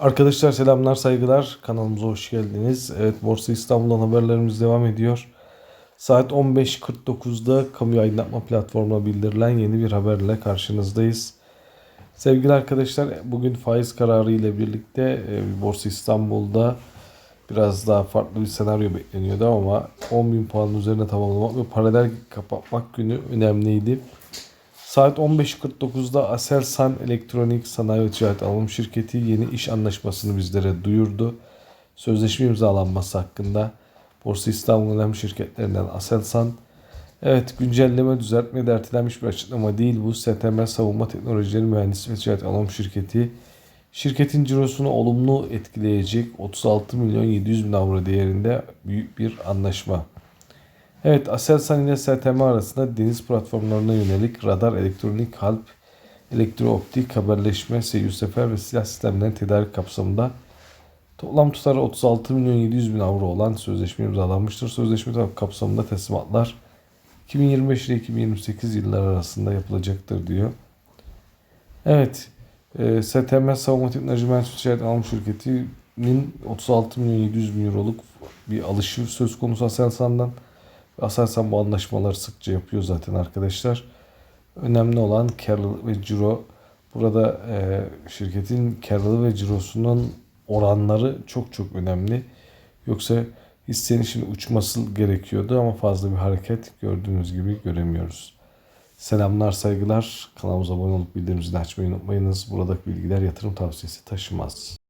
Arkadaşlar selamlar saygılar kanalımıza hoş geldiniz. Evet Borsa İstanbul'dan haberlerimiz devam ediyor. Saat 15.49'da kamu aydınlatma platformuna bildirilen yeni bir haberle karşınızdayız. Sevgili arkadaşlar bugün faiz kararı ile birlikte e, Borsa İstanbul'da biraz daha farklı bir senaryo bekleniyordu ama 10.000 puanın üzerine tamamlamak ve paralel kapatmak günü önemliydi. Saat 15.49'da Aselsan Elektronik Sanayi ve Ticaret Alım Şirketi yeni iş anlaşmasını bizlere duyurdu. Sözleşme imzalanması hakkında Borsa İstanbul önemli şirketlerinden Aselsan Evet güncelleme düzeltme de bir açıklama değil bu. STM Savunma Teknolojileri Mühendisliği ve Ticaret Alım Şirketi şirketin cirosunu olumlu etkileyecek 36 milyon 700 bin avro değerinde büyük bir anlaşma. Evet Aselsan ile STM arasında deniz platformlarına yönelik radar, elektronik kalp, elektrooptik haberleşme, seyyur sefer ve silah sistemlerinin tedarik kapsamında toplam tutarı 36 milyon 700 bin avro olan sözleşme imzalanmıştır. Sözleşme kapsamında teslimatlar 2025 ile 2028 yıllar arasında yapılacaktır diyor. Evet. E, STM Savunma Teknoloji Mühendisliği Ticaret Alım Şirketi'nin 36 milyon 700 bin euroluk bir alışı söz konusu Aselsan'dan. Aselsan bu anlaşmaları sıkça yapıyor zaten arkadaşlar. Önemli olan karlılık ve ciro. Burada e, şirketin karlılığı ve cirosunun oranları çok çok önemli. Yoksa hissenin şimdi uçması gerekiyordu ama fazla bir hareket gördüğünüz gibi göremiyoruz. Selamlar saygılar. Kanalımıza abone olup bildirimimizi de açmayı unutmayınız. Buradaki bilgiler yatırım tavsiyesi taşımaz.